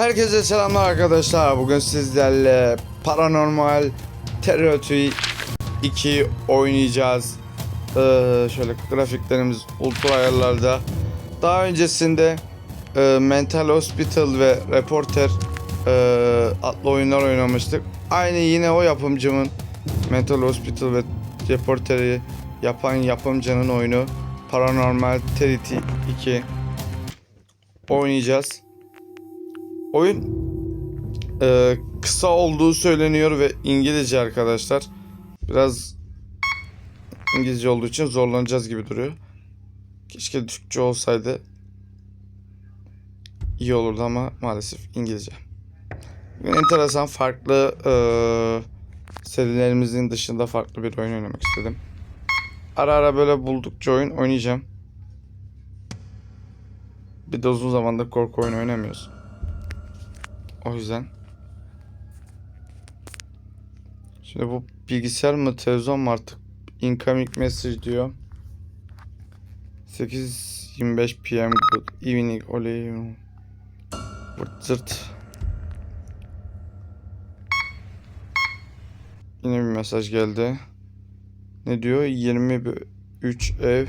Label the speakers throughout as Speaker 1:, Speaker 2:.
Speaker 1: Herkese selamlar arkadaşlar. Bugün sizlerle Paranormal Territory 2 oynayacağız. Ee, şöyle grafiklerimiz ultra ayarlarda. Daha öncesinde e, Mental Hospital ve Reporter e, adlı oyunlar oynamıştık. Aynı yine o yapımcımın Mental Hospital ve Reporter'i yapan yapımcının oyunu Paranormal Territory 2 oynayacağız. Oyun e, kısa olduğu söyleniyor ve İngilizce arkadaşlar. Biraz İngilizce olduğu için zorlanacağız gibi duruyor. Keşke Türkçe olsaydı iyi olurdu ama maalesef İngilizce. Bugün enteresan farklı e, serilerimizin dışında farklı bir oyun oynamak istedim. Ara ara böyle buldukça oyun oynayacağım. Bir de uzun zamandır korku oyunu oynamıyoruz. O yüzden. Şimdi bu bilgisayar mı televizyon mu artık incoming message diyor. 8.25 PM good evening oley. Vırt zırt. Yine bir mesaj geldi. Ne diyor? 23 ev.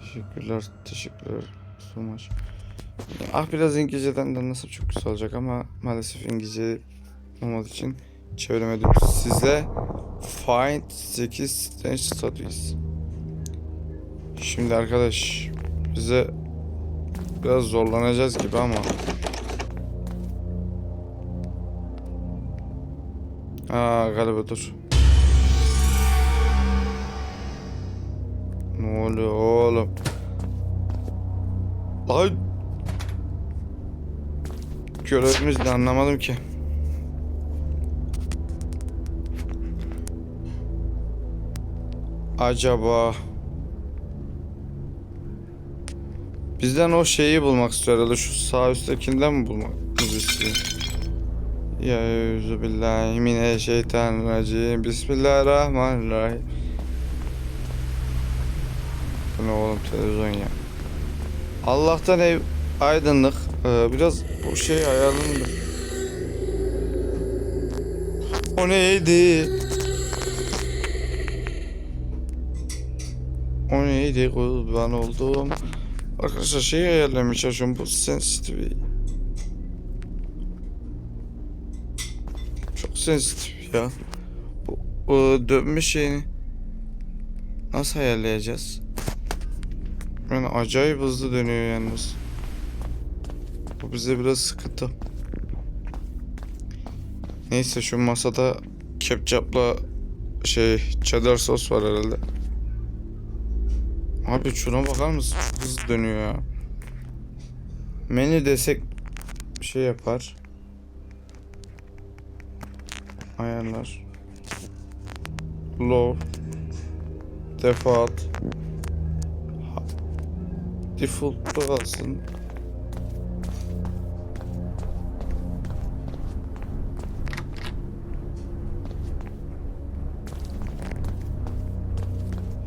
Speaker 1: Teşekkürler, teşekkürler so much. Ah biraz İngilizceden de nasıl çok güzel olacak ama maalesef İngilizce olmadığı için çeviremedim. Size Find 8 Strange Studies. Şimdi arkadaş bize biraz zorlanacağız gibi ama Aa galiba dur. Ne oluyor oğlum? Lan Görevimiz de anlamadım ki. Acaba Bizden o şeyi bulmak istiyor herhalde. Şu sağ üsttekinden mi bulmamızı istiyor? Ya Euzubillahimineşşeytanirracim. Bismillahirrahmanirrahim. Bu ne oğlum televizyon ya. Allah'tan ev aydınlık. Ee, biraz bu şey ayarlandı. O neydi? O neydi kurban oldum. Arkadaşlar şey ayarlamaya çalışıyorum bu sensitive. Çok sensitif ya. Bu, bu dönme şeyini nasıl ayarlayacağız? Yani acayip hızlı dönüyor yalnız. Bu bize biraz sıkıntı. Neyse şu masada kepçapla şey cheddar sos var herhalde. Abi şuna bakar mısın? Hızlı dönüyor ya. Menü desek şey yapar. Ayarlar. Low. Default. Default'ta kalsın.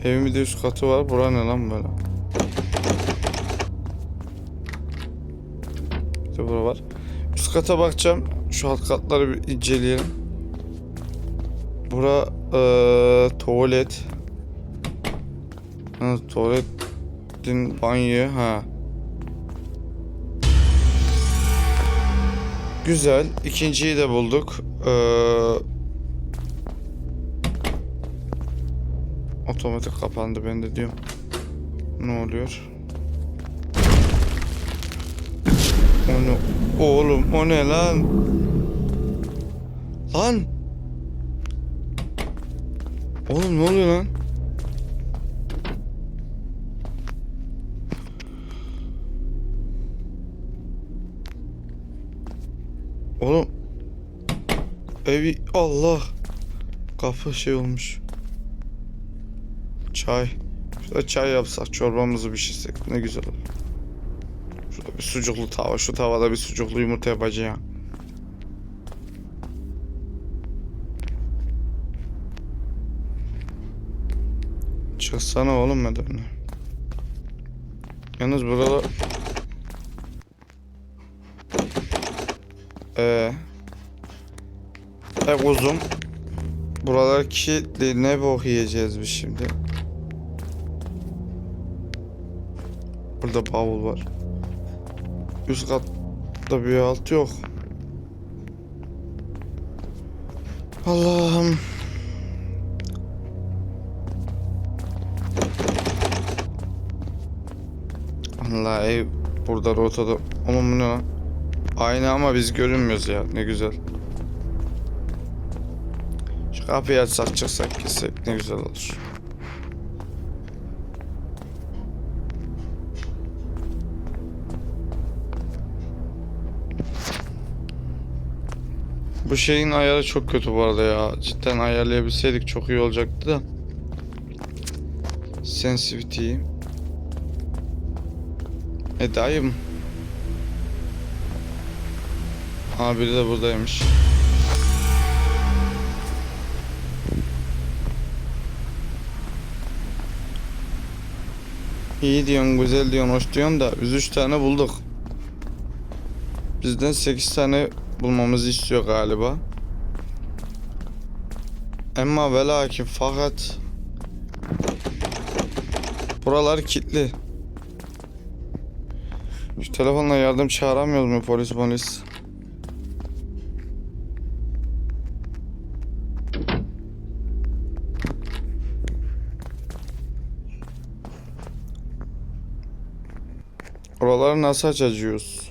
Speaker 1: Evin bir de üst katı var. Bura ne lan böyle? Bir de bura var. Üst kata bakacağım. Şu alt katları bir inceleyelim. Bura eee, tuvalet. Ha, tuvaletin banyo ha. Güzel. İkinciyi de bulduk. Eee Otomatik kapandı ben de diyorum. Ne oluyor? O ne? Oğlum o ne lan? Lan! Oğlum ne oluyor lan? Oğlum Evi Allah Kapı şey olmuş Çay. Şurada çay yapsak, çorbamızı pişirsek ne güzel olur. Şurada bir sucuklu tava, şu tavada bir sucuklu yumurta yapacağım. Çıksana oğlum medeni. Yalnız burada Ee, e uzun. Buralar kilitli. Ne bok yiyeceğiz biz şimdi? Burada bavul var. Üst katta bir alt yok. Allah'ım. Allah ev burada rotada. Ama bu ne lan? Aynı ama biz görünmüyoruz ya. Ne güzel. Şu kapıyı açsak çıksak gitsek ne güzel olur. Bu şeyin ayarı çok kötü bu arada ya. Cidden ayarlayabilseydik çok iyi olacaktı da. Sensitivity'yi. E dayım. Ha biri de buradaymış. İyi diyorsun, güzel diyorsun, hoş diyorsun da biz 3 tane bulduk. Bizden 8 tane bulmamızı istiyor galiba. Ama ve lakin fakat buralar kilitli. Şu telefonla yardım çağıramıyoruz mu polis polis? Oraları nasıl açacağız?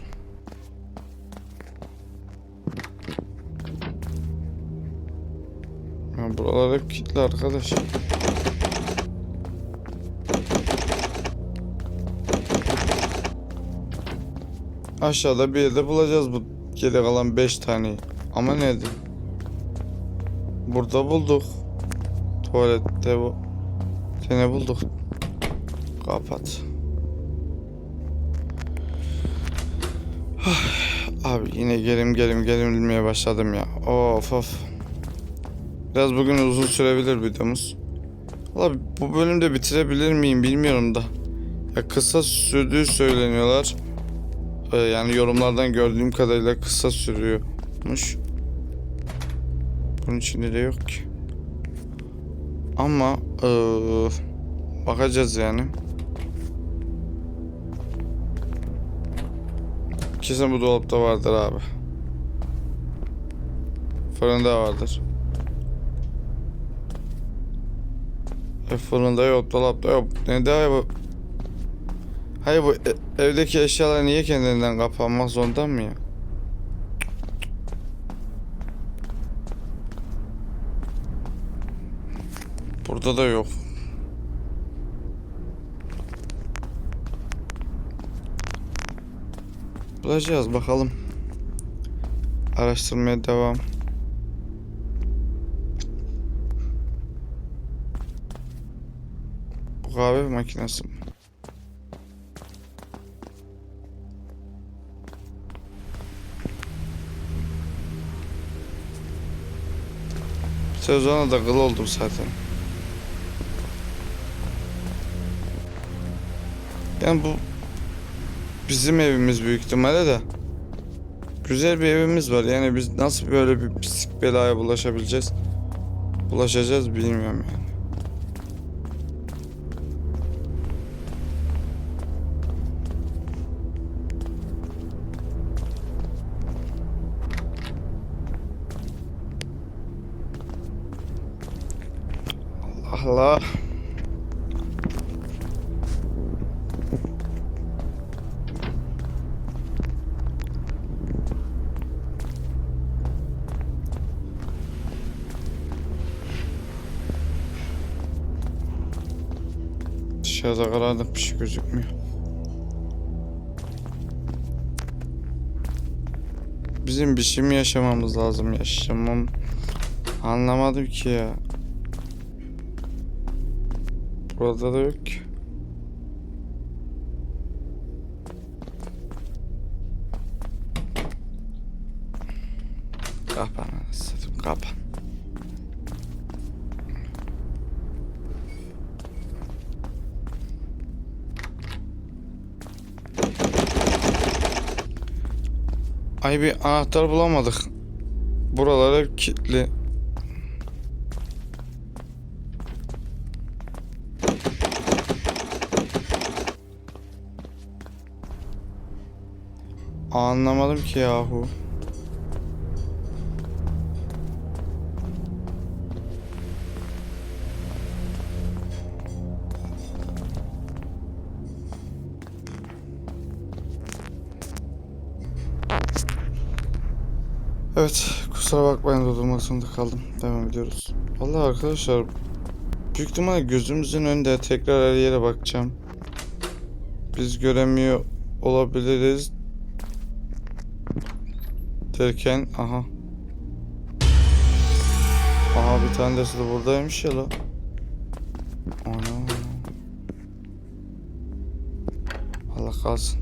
Speaker 1: Kilitli arkadaş. Aşağıda bir yerde bulacağız bu geri kalan 5 taneyi. Ama nerede? Burada bulduk. Tuvalette bu. Seni bulduk. Kapat. Abi yine gelim gelim gerilmeye başladım ya. Of of. Biraz bugün uzun sürebilir videomuz. Valla bu bölümde bitirebilir miyim bilmiyorum da. Ya kısa sürdüğü söyleniyorlar. Ee, yani yorumlardan gördüğüm kadarıyla kısa sürüyormuş. Bunun içinde de yok ki. Ama ee, bakacağız yani. Kesin bu dolapta vardır abi. Fırında vardır. E, fırında yok, dolapta yok. Ne daha bu? Hayır bu e- evdeki eşyalar niye kendinden kapanmak zorunda mı ya? Burada da yok. Bulacağız bakalım. Araştırmaya devam. Kahve makinesi mi? Sezona da kıl oldum zaten. Yani bu bizim evimiz büyük ihtimalle de. Güzel bir evimiz var. Yani biz nasıl böyle bir pislik belaya bulaşabileceğiz? Bulaşacağız bilmiyorum yani. Dışarıda karanlık bir şey gözükmüyor. Bizim bir şey mi yaşamamız lazım yaşamam. Anlamadım ki ya. Burada da yok ki. Ay bir anahtar bulamadık. Buralar hep kilitli. Anlamadım ki yahu. Kusura bakmayın durdurmak zorunda kaldım. Devam ediyoruz. Vallahi arkadaşlar, büyük ihtimalle gözümüzün önünde tekrar her yere bakacağım. Biz göremiyor olabiliriz. Derken, aha. Aha bir tanesi de buradaymış ya la. Ana. Allah kalsın.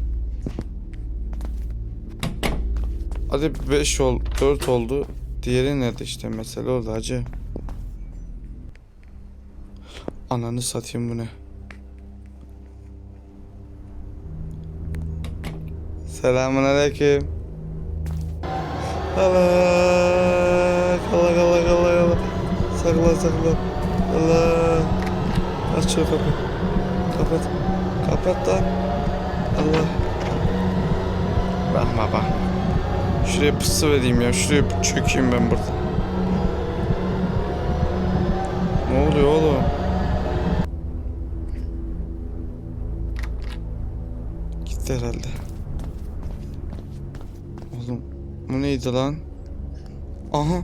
Speaker 1: Hadi 5 ol, 4 oldu. Diğeri nerede işte mesele oldu hacı. Ananı satayım bu ne? Selamun aleyküm. Allah, kala kala kala kala. Sakla sakla. Allah. Aç şu kapı. Kapat. Kapat lan. Allah. Bakma bakma. Şuraya pısı vereyim ya. Şuraya çökeyim ben burada. Ne oluyor oğlum? Gitti herhalde. Oğlum bu neydi lan? Aha.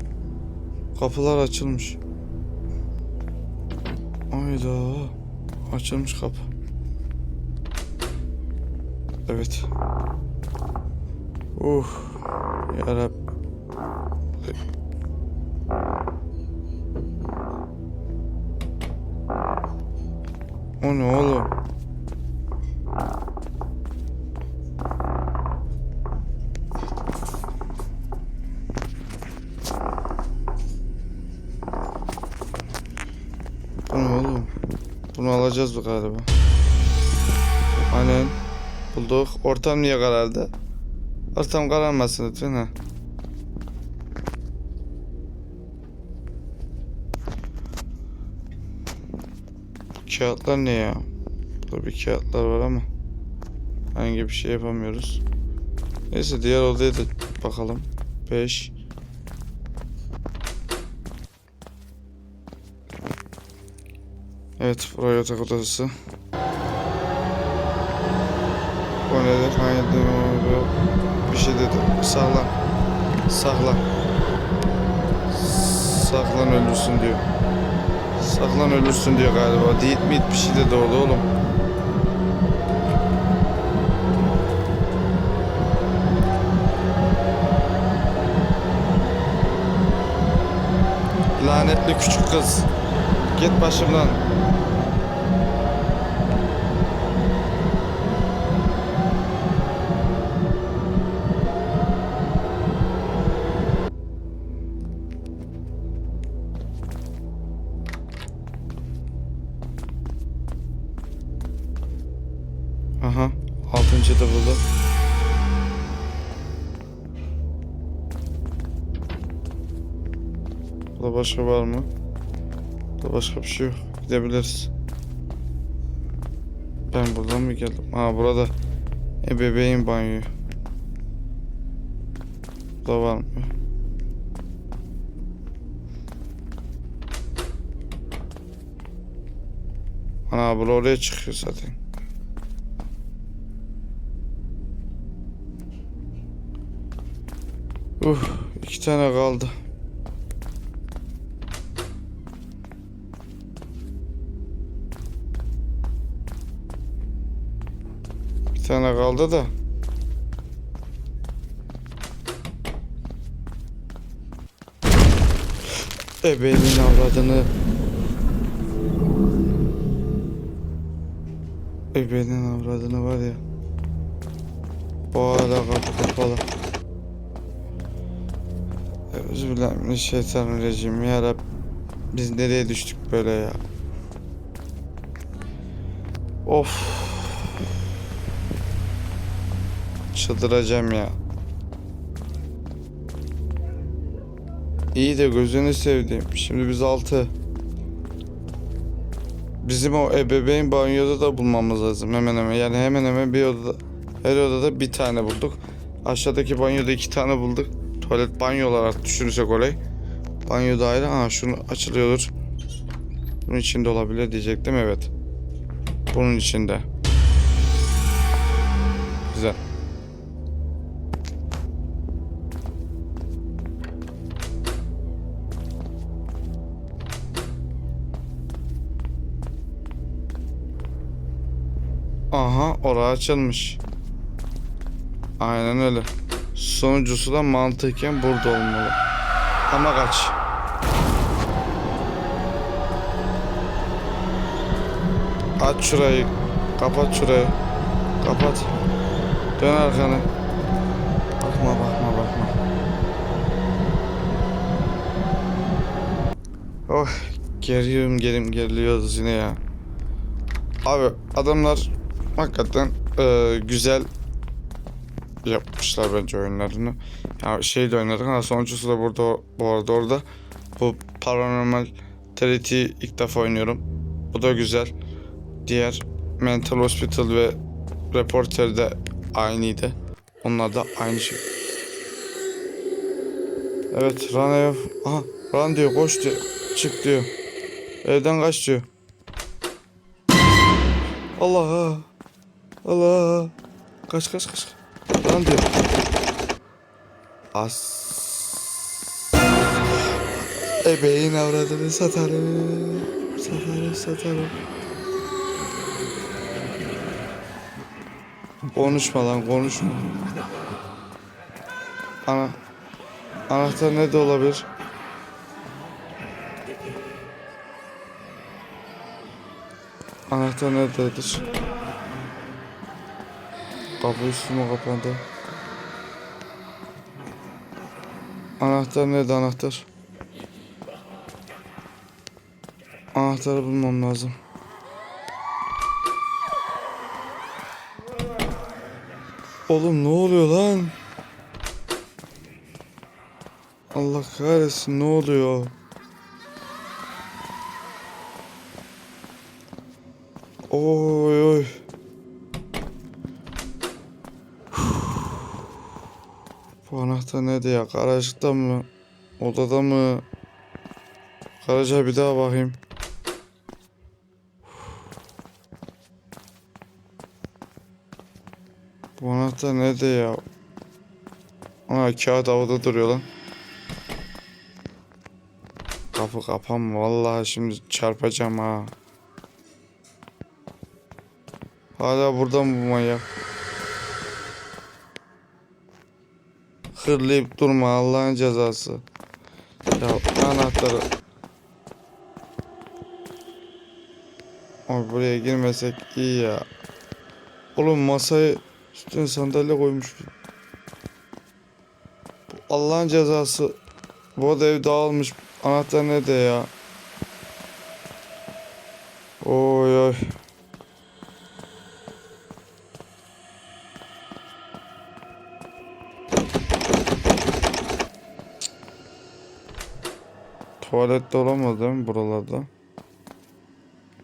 Speaker 1: Kapılar açılmış. Ayda. Açılmış kapı. Evet. Uh. Yarab. O ne oğlum? Bunu alacağız bu galiba. Aynen. Bulduk. Ortam niye karardı? Ortam kararmasın lütfen ha. Kağıtlar ne ya? Burada bir kağıtlar var ama hangi bir şey yapamıyoruz. Neyse diğer odaya da bakalım. 5 Evet, buraya yatak odası. O nedir? Şey dedi. Saklan. Saklan. Saklan ölürsün diyor. Saklan ölürsün diyor galiba. Değil mi? Bir şey dedi orada oğlum. Lanetli küçük kız. Git başımdan. Başka var mı? Burada başka bir şey yok. Gidebiliriz. Ben buradan mı geldim? Ha burada ebeveyn banyoyu. Burada var mı? Ana bura oraya çıkıyor zaten. Uh, iki tane kaldı. Tane kaldı da. Ebeğinin avradını. Ebeğinin avradını var ya. O hala kapı kapalı. Euzubillahimineşşeytanirracim ya Rab. Biz nereye düştük böyle ya? Of. Çıldıracağım ya. İyi de gözünü sevdiğim. Şimdi biz 6. Bizim o ebeveyn banyoda da bulmamız lazım hemen hemen. Yani hemen hemen bir odada her odada bir tane bulduk. Aşağıdaki banyoda iki tane bulduk. Tuvalet banyo olarak düşünürsek olay. Banyo daire. Aa şunu açılıyordur. Bunun içinde olabilir diyecektim evet. Bunun içinde. Aha orası açılmış. Aynen öyle. Sonuncusu da mantıken burada olmalı. Ama kaç. Aç şurayı. Kapat şurayı. Kapat. Dön arkanı. Bakma bakma bakma. Oh geriyorum gerim geriliyoruz yine ya. Abi adamlar hakikaten e, güzel yapmışlar bence oyunlarını. Ya şey de oynadık ama sonuncusu da burada bu arada orada. Bu Paranormal TRT'yi ilk defa oynuyorum. Bu da güzel. Diğer Mental Hospital ve Reporter de aynıydı. Onlar da aynı şey. Evet run ev. Aha run diyor koş diyor. Çık diyor. Evden kaç diyor. Allah. Allah. Kaç kaç kaç. Lan diyor. As. Ebeğin avradını satarım. Satarım satarım. Konuşma lan konuşma. Ana. Anahtar ne de olabilir? Anahtar nerededir? Kapı üstüme kapandı. Anahtar nerede anahtar? Anahtarı bulmam lazım. Oğlum ne oluyor lan? Allah kahretsin ne oluyor? Oy oy. Bu anahtar nerede ya? Garajda mı? Odada mı? Garaja bir daha bakayım. Bu anahtar nerede ya? Ana kağıt havada duruyor lan. Kapı kapanma. Vallahi şimdi çarpacağım ha. Hala burada mı bu manyak? Hırlayıp durma Allah'ın cezası. Ya anahtarı. Abi buraya girmesek iyi ya. Oğlum masayı üstüne sandalye koymuş. Allah'ın cezası. Bu arada ev dağılmış. Anahtar nerede ya? Oy oy. Değil mi buralarda?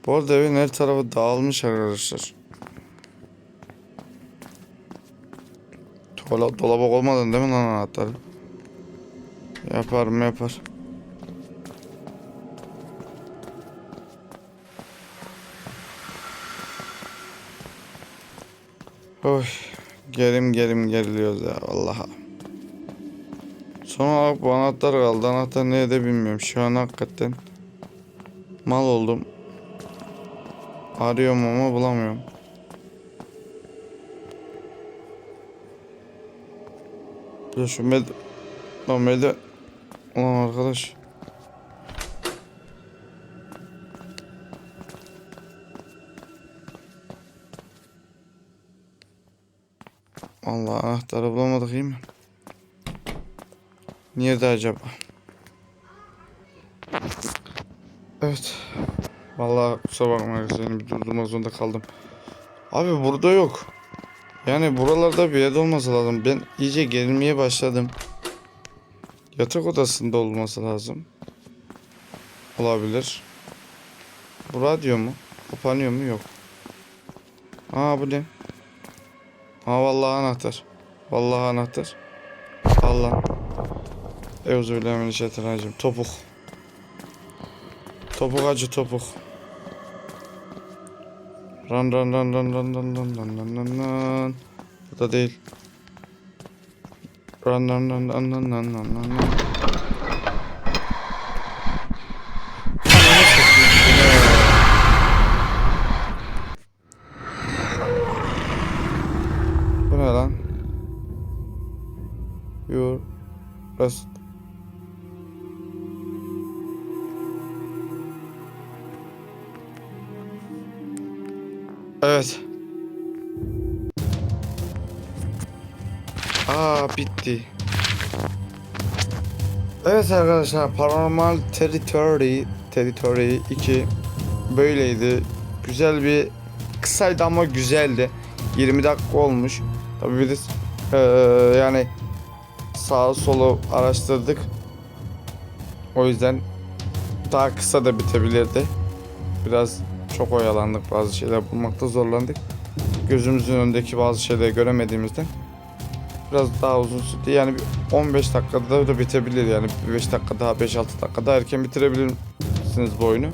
Speaker 1: Bu arada evin her tarafı dağılmış arkadaşlar. Tuvalet dolaba olmadan değil mi lan anahtarı? Yaparım yapar. Oy. Gerim gerim geriliyoruz ya vallahi. Son olarak bu anahtar kaldı. Anahtar nerede bilmiyorum. Şu an hakikaten mal oldum. Arıyorum ama bulamıyorum. Ya şu med... Lan med... Ulan arkadaş. Allah anahtarı bulamadık iyi mi? Nerede acaba? Evet. Vallahi kusura bakma seni bir durdurmak zorunda kaldım. Abi burada yok. Yani buralarda bir yerde olması lazım. Ben iyice gerilmeye başladım. yatak odasında olması lazım. Olabilir. Bu radyo mu? Kapanıyor mu? Yok. Aa bu ne? Aa vallahi anahtar. Vallahi anahtar. Allah. Euzubillahimineşşeytanirracim. Topuk. Topuk acı topuk. Ran ran ran ran ran ran ran ran ran ran ran. Bu da değil. Ran ran ran ran ran ran ran ran bitti. Evet arkadaşlar Paranormal Territory Territory 2 böyleydi. Güzel bir kısaydı ama güzeldi. 20 dakika olmuş. Tabii biz eee, yani sağa solu araştırdık. O yüzden daha kısa da bitebilirdi. Biraz çok oyalandık bazı şeyler bulmakta zorlandık. Gözümüzün önündeki bazı şeyleri göremediğimizden biraz daha uzun sürdü. Yani bir 15 dakikada da bitebilir yani 5 dakika daha 5-6 dakika daha erken bitirebilirsiniz bu oyunu.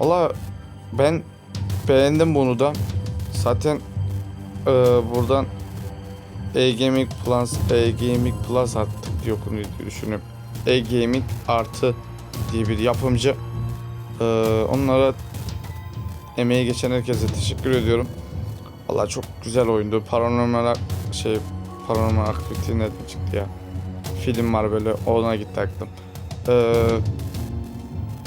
Speaker 1: Valla ben beğendim bunu da. Zaten eee, buradan e-Gaming Plus, e-Gaming Plus okunuyor diye düşünüyorum. E-Gaming artı diye bir yapımcı. Ee, onlara emeği geçen herkese teşekkür ediyorum. Valla çok güzel oyundu. Paranormal şey Paranormal Activity nereden çıktı ya? Film var böyle ona gitti. Ee,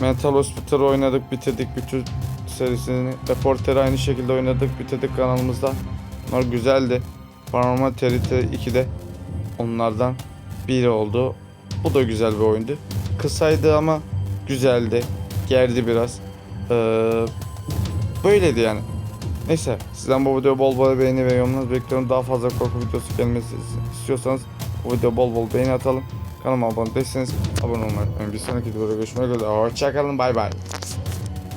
Speaker 1: Mental Hospital oynadık bitirdik bütün serisini. Reporter'i aynı şekilde oynadık bitirdik kanalımızda. Bunlar güzeldi. Paranormal TRT 2'de onlardan biri oldu. Bu da güzel bir oyundu. Kısaydı ama güzeldi. Gerdi biraz. Ee, böyleydi yani. Neyse sizden bu videoyu bol bol beğeni ve yorumlarınızı bekliyorum. Daha fazla korku videosu gelmesi istiyorsanız bu videoya bol bol beğeni atalım. Kanalıma abone değilseniz abone olmayı unutmayın. Bir sonraki videoda görüşmek üzere. Hoşçakalın bay bay.